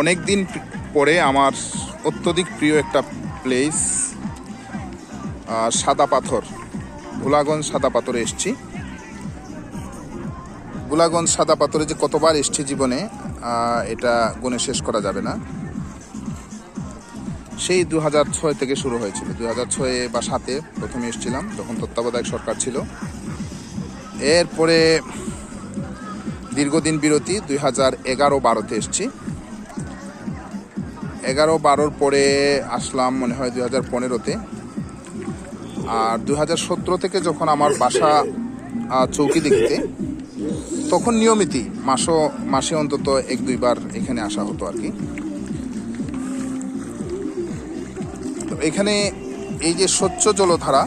অনেক দিন পরে আমার অত্যধিক প্রিয় একটা প্লেস সাদা পাথর। ভোলাগঞ্জ সাদা পাথরে এসছি। গোলাগঞ্জ সাদা পাথরে যে কতবার এসছি জীবনে এটা গুণে শেষ করা যাবে না। সেই দু হাজার ছয় থেকে শুরু হয়েছিল। দু হাজার ছয়ে বা সাতে প্রথমে এসেছিলাম, তখন তত্ত্বাবধায়ক সরকার ছিল। এরপরে দীর্ঘদিন বিরতি, দুই হাজার এগারো বারোতে এসছি। এগারো বারোর পরে আসলাম মনে হয় দুই হাজার পনেরোতে। আর দুই হাজার সতেরো থেকে যখন আমার বাসা চৌকি দেখতে তখন নিয়মিতই মাসও মাসে অন্তত এক, দুইবার এখানে আসা হতো আর কি। তো এখানে এই যে স্বচ্ছ জলধারা,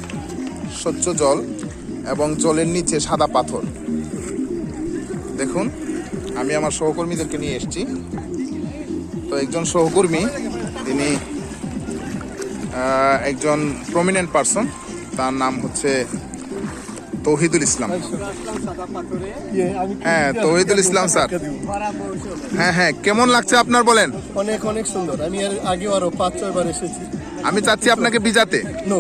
স্বচ্ছ জল এবং জলের নিচে সাদা পাথর দেখুন আমি আমার সহকর্মীদেরকে নিয়ে এসেছি। তো একজন সহকর্মী তিনি একজন প্রমিনেন্ট পারসন তার নাম হচ্ছে তৌহিদুল ইসলাম। হ্যাঁ তৌহিদুল ইসলাম স্যার। হ্যাঁ হ্যাঁ কেমন লাগছে আপনার বলেন? অনেক অনেক সুন্দর। আমি আগেও আরও পাঁচ ছয় বার এসেছি। আমি চাচ্ছি আপনাকে বিজাতে। নো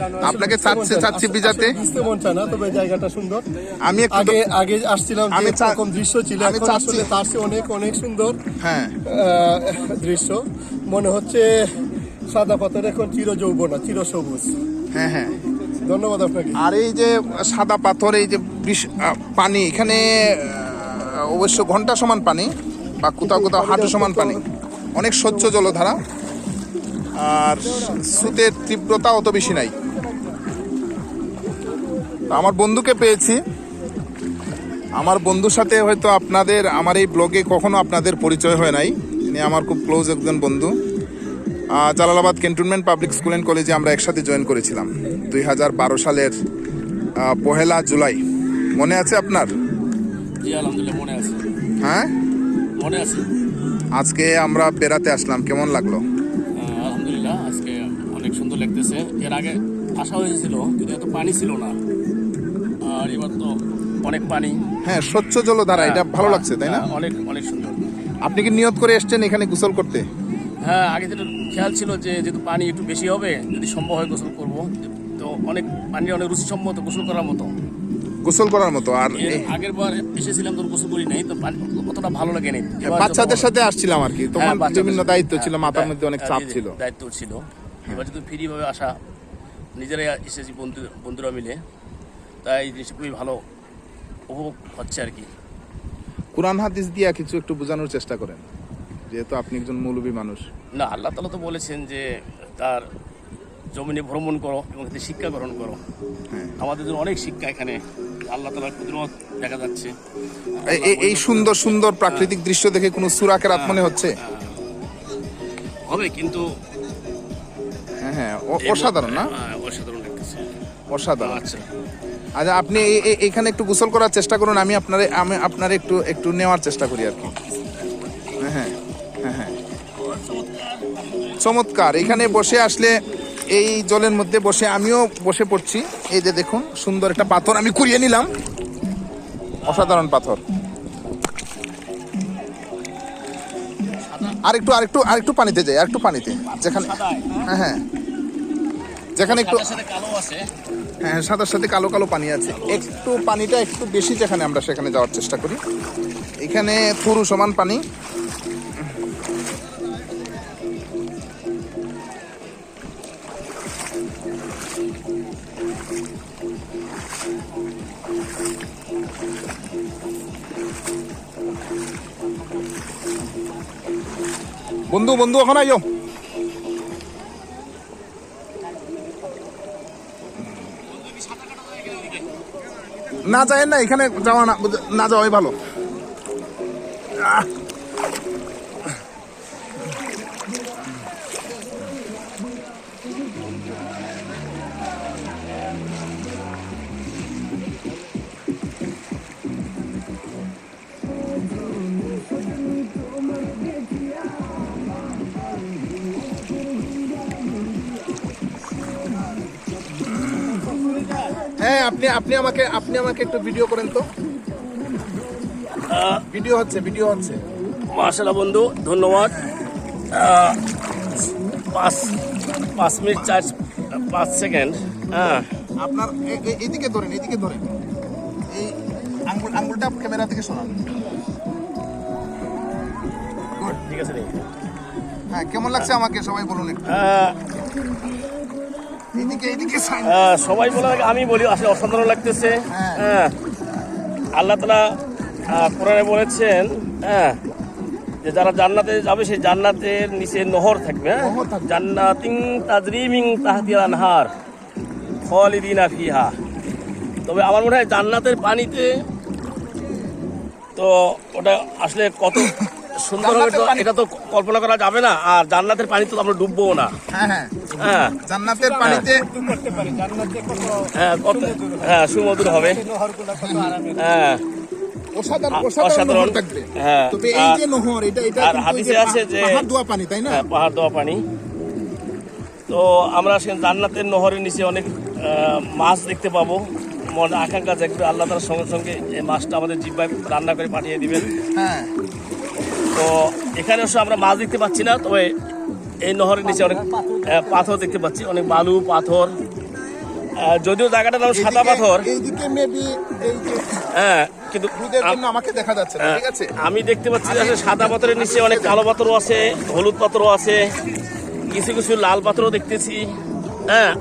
আপনাকে চাচ্ছি- চাচ্ছি বিজাতে? বুঝতে মন চায় না তবে জায়গাটা সুন্দর। আমি আগে আগে আসছিলাম আমি আমি চা- রকম দৃশ্য ছিল আমি চাচ্ছি- তার চেয়ে অনেক অনেক সুন্দর হ্যাঁ। দৃশ্য। মনে হচ্ছে সাদা পাথর এখন চির যৌবনা চির সবুজ হ্যাঁ হ্যাঁ। ধন্যবাদ আপনাকে। আর এই যে সাদা পাথর এই যে পানি এখানে অবশ্য ঘণ্টা সমান পানি বা কোথাও কোথাও হাঁটু সমান পানি। অনেক স্বচ্ছ জলধারা। আর স্রোতের তীব্রতা অত বেশি নাই। আমার বন্ধুকে পেয়েছি। আমার বন্ধুর সাথে হয়তো আপনাদের আমার এই ব্লগে কখনো আপনাদের পরিচয় হয় নাই। তিনি আমার খুব ক্লোজ একজন বন্ধু। Jalalabad cantonment public school and কলেজে আমরা একসাথে জয়েন করেছিলাম। দুই হাজার বারো সালের পহেলা জুলাই। মনে আছে আপনার? হ্যাঁ? মনে আছে। আজকে আমরা বেড়াতে আসলাম। কেমন লাগল? লাগতেছে এর আগে আসা হয়েছিল কিন্তু এত পানি ছিল না। আর এবার তো অনেক পানি। হ্যাঁ স্বচ্ছ জলধারা এটা ভালো লাগছে তাই না? হ্যাঁ, অনেক অনেক সুন্দর। আপনি কি নিয়ত করে এসছেন এখানে গোসল করতে? হ্যাঁ আগে যেটা খেয়াল ছিল যে যেহেতু পানি একটু বেশি হবে যদি সম্ভব হয় গোসল করব। তো অনেক পানি অনেক রুচিসম্মত গোসল করার মতো। গোসল করার মতো আর আগের বার এসেছিলাম তো গোসল করি নাই তো পানি অতটা ভালো লাগে নাই। বাচ্চাদের সাথে আসছিলাম আর কি হ্যাঁ, তোমার বিভিন্ন দায়িত্ব ছিল হ্যাঁ, মাথার মধ্যে অনেক হ্যাঁ, চাপ ছিল। দায়িত্ব ছিল। এবার যদি ফ্রি ভাবে আসা নিজেরাই এসেছি বন্ধু বন্ধুরা মিলে তাই এই জিনিসটা খুবই ভালো উপভোগ হচ্ছে আর কি। কোরআন হাদিস দিয়ে কিছু একটু বোঝানোর চেষ্টা করেন যেহেতু আপনি একজন মৌলবী মানুষ। না আল্লাহ তালা তো বলেছেন যে তার জমিনে ভ্রমণ করো এবং এতে শিক্ষা গ্রহণ করো। হ্যাঁ। আমাদের জন্য অনেক শিক্ষা এখানে আল্লাহ তালার কুদরত দেখা যাচ্ছে। এই- সুন্দর সুন্দর প্রাকৃতিক দৃশ্য দেখে কোনো সুরাকের রাত মনে হচ্ছে? হবে কিন্তু হ্যাঁ হ্যাঁ অসাধারণ না? হ্যাঁ, অসাধারণ লাগতেছে। অসাধারণ। আচ্ছা। আচ্ছা আপনি এইখানে একটু গোসল করার চেষ্টা করুন আমি আপনার আমি আপনার একটু একটু নেওয়ার চেষ্টা করি আর কি। হ্যাঁ হ্যাঁ হ্যাঁ হ্যাঁ। চমৎকার। এখানে বসে আসলে এই জলের মধ্যে বসে আমিও বসে পড়ছি। এই যে দেখুন সুন্দর একটা পাথর আমি কুড়িয়ে নিলাম। অসাধারণ পাথর। আরেকটু আরেকটু আরেকটু পানিতে যাই আরেকটু পানিতে। যেখানে হ্যাঁ হ্যাঁ। যেখানে একটু হ্যাঁ সাদার সাথে কালো কালো পানি আছে। একটু পানিটা একটু বেশি যেখানে আমরা সেখানে যাওয়ার চেষ্টা করি। এখানে পুরু সমান পানি। বন্ধু বন্ধু এখন আইও না যায় না এখানে যাওয়া না যাওয়াই ভালো আহ! আপনি আপনি আমাকে আপনি আমাকে একটু ভিডিও করেন তো। ভিডিও হচ্ছে ভিডিও হচ্ছে। মার্শাল্লাহ বন্ধু ধন্যবাদ। পাঁচ পাঁচ মিনিট চার পাঁচ সেকেন্ড হ্যাঁ। আপনার এ- এ- ধরেন এদিকে ধরেন। এই আঙ্গুল আঙ্গুলটা ক্যামেরা থেকে সরান। ঠিক আছে। হ্যাঁ কেমন লাগছে আমাকে? সবাই বলুন একটু আহ, এইদিকে এইদিকে sign। আহ, সবাই বলে আমি বলি আসলে অসাধারণ লাগতেছে। হ্যাঁ। হ্যাঁ। আল্লাহ তালা কোরআনে বলেছেন হ্যাঁ যে যারা জান্নাতে যাবে সেই জান্নাতের নিচে নহর থাকবে হ্যাঁ। জান্নাতিং তাজরিমিং তাহতিয়া আনহার খালিদিনা ফিহা। তবে আমার মনে হয় জান্নাতের পানিতে তো ওটা আসলে কত সুন্দর হবে এটা তো কল্পনা করা যাবে না আর জান্নাতের পানি তো আমরা ডুববো না। হ্যাঁ হ্যাঁ। হ্যাঁ। জান্নাতের পানিতে হ্যাঁ কত হ্যাঁ সুমধুর হবে। হ্যাঁ। অসাধারণ হ্যাঁ। তবে এই আর- যে নহর এটা এটা আর হাদিসে যে আছে যে- পাহাড় দোয়া পানি তাই না? হ্যাঁ, পাহাড় পানি। তো আমরা সে জান্নাতের নহরের নিচে অনেক মাছ দেখতে পাবো। মন আকাঙ্ক্ষা দেখবে আল্লাহ তার সঙ্গে সঙ্গে এই মাছটা আমাদের জিব্বায় রান্না করে পাঠিয়ে দিবেন। হ্যাঁ। তো এখানে অবশ্য আমরা মাছ দেখতে পাচ্ছি না তবে এই নহরের নিচে অনেক পাথর দেখতে পাচ্ছি অনেক বালু পাথর। যদিও জায়গাটার নাম সাদা পাথর। হ্যাঁ কিন্তু আমাকে দেখা যাচ্ছে হ্যাঁ, ঠিক আছে? আমি দেখতে পাচ্ছি যে সাদা পাথরের নিচে অনেক কালো পাথরও আছে হলুদ পাথরও আছে কিছু কিছু লাল পাথরও দেখতেছি। হ্যাঁ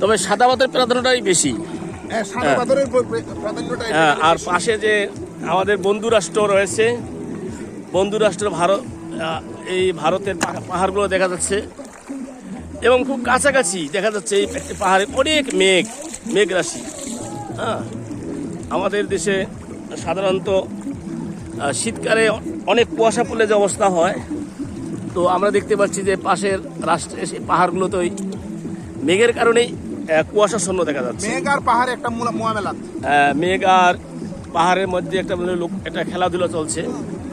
তবে সাদা পাথরের প্রাধান্যটাই বেশি। হ্যাঁ হ্যাঁ। আর পাশে যে আমাদের বন্ধু রাষ্ট্র রয়েছে বন্ধু রাষ্ট্র ভারত এই ভারতের পাহাড়গুলো দেখা যাচ্ছে। এবং খুব কাছাকাছি দেখা যাচ্ছে এই পাহাড়ে অনেক মেঘ মেঘ রাশি। হ্যাঁ আমাদের দেশে সাধারণত শীতকালে অনেক কুয়াশা পড়লে যে অবস্থা হয় তো আমরা দেখতে পাচ্ছি যে পাশের রাষ্ট্রে সেই পাহাড়গুলোতেই মেঘের কারণেই আহ, কুয়াশাচ্ছন্ন দেখা যাচ্ছে। মেঘ আর পাহাড়ে একটা মূলা- মোয়ামেলা মেঘ আর পাহাড়ের মধ্যে একটা লোক একটা খেলাধুলা চলছে।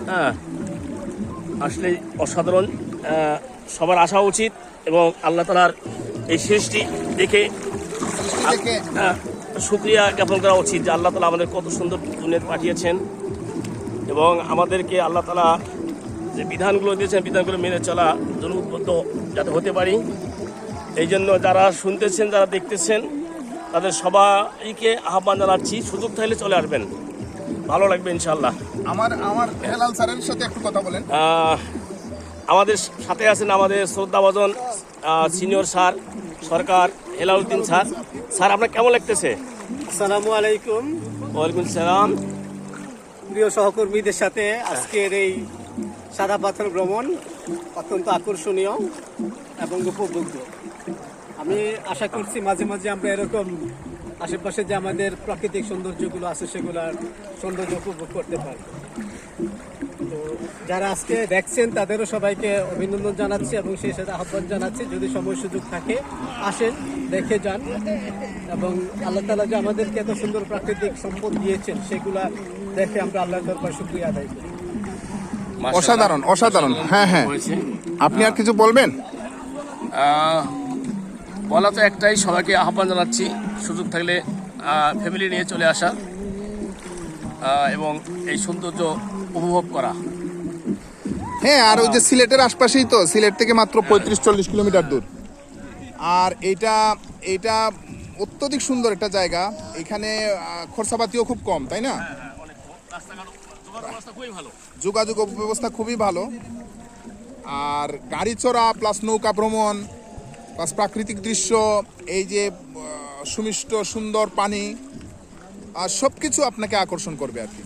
হ্যাঁ আসলে অসাধারণ সবার আসা উচিত এবং আল্লাহ তালার এই সৃষ্টি দেখে শুক্রিয়া জ্ঞাপন করা উচিত যে আল্লাহ তালা আমাদের কত সুন্দর দুনিয়াতে পাঠিয়েছেন এবং আমাদেরকে আল্লাহ তালা যে বিধানগুলো দিয়েছেন বিধানগুলো মেনে চলা জন্য উদ্বুদ্ধ যাতে হতে পারি। এই জন্য যারা শুনতেছেন যারা দেখতেছেন তাদের সবাইকে আহ্বান জানাচ্ছি সুযোগ থাকলে চলে আসবেন। ভালো লাগবে ইনশাল্লাহ আমার আমার হেলাল স্যারের সাথে একটু কথা বলেন। আমাদের সাথে আছেন আমাদের শ্রদ্ধাভাজন senior sir Sarkar Helaluddin sir. Sir আপনার কেমন লাগতেছে? আসসালামু আলাইকুম। ওয়ালাইকুম সালাম। প্রিয় সহকর্মীদের সাথে আজকের এই সাদা পাথর ভ্রমণ অত্যন্ত আকর্ষণীয় এবং উপভোগ্য। আমি আশা করছি মাঝে মাঝে আমরা এরকম আশেপাশে যে আমাদের প্রাকৃতিক সৌন্দর্যগুলো আছে সেগুলোর সৌন্দর্য উপভোগ করতে পারি। তো যারা আজকে দেখছেন তাদেরও সবাইকে অভিনন্দন জানাচ্ছি এবং সেই সাথে আহ্বান জানাচ্ছি যদি সময় সুযোগ থাকে আসেন দেখে যান। এবং আল্লাহ তালা যে আমাদেরকে এত সুন্দর প্রাকৃতিক সম্পদ দিয়েছেন সেগুলা দেখে আমরা আল্লাহর দরবার শুক্রিয়া আদায় করি। অসাধারণ অসাধারণ। হ্যাঁ হ্যাঁ। আপনি আর কিছু বলবেন? বলা তো একটাই সবাইকে আহ্বান জানাচ্ছি। সুযোগ থাকলে ফ্যামিলি নিয়ে চলে আসা এবং এই সৌন্দর্য উপভোগ করা। হ্যাঁ আর ওই যে সিলেটের আশপাশেই তো সিলেট থেকে মাত্র পঁয়ত্রিশ চল্লিশ কিলোমিটার দূর। আর এটা এটা অত্যধিক সুন্দর একটা জায়গা। এখানে খরচাপাতিও খুব কম তাই না? যোগাযোগ ব্যবস্থা খুবই ভালো। যোগাযোগ ব্যবস্থা খুবই ভালো। আর গাড়ি চড়া প্লাস নৌকা ভ্রমণ প্লাস প্রাকৃতিক দৃশ্য এই যে সুমিষ্ট, সুন্দর পানি, আর সব কিছু আপনাকে আকর্ষণ করবে আর কি।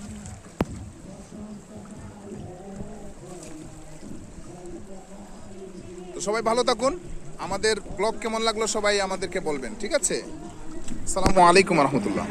তো সবাই ভালো থাকুন। আমাদের ব্লগ কেমন লাগল সবাই আমাদেরকে বলবেন, ঠিক আছে? আসসালামু আলাইকুম রহমতুল্লাহ।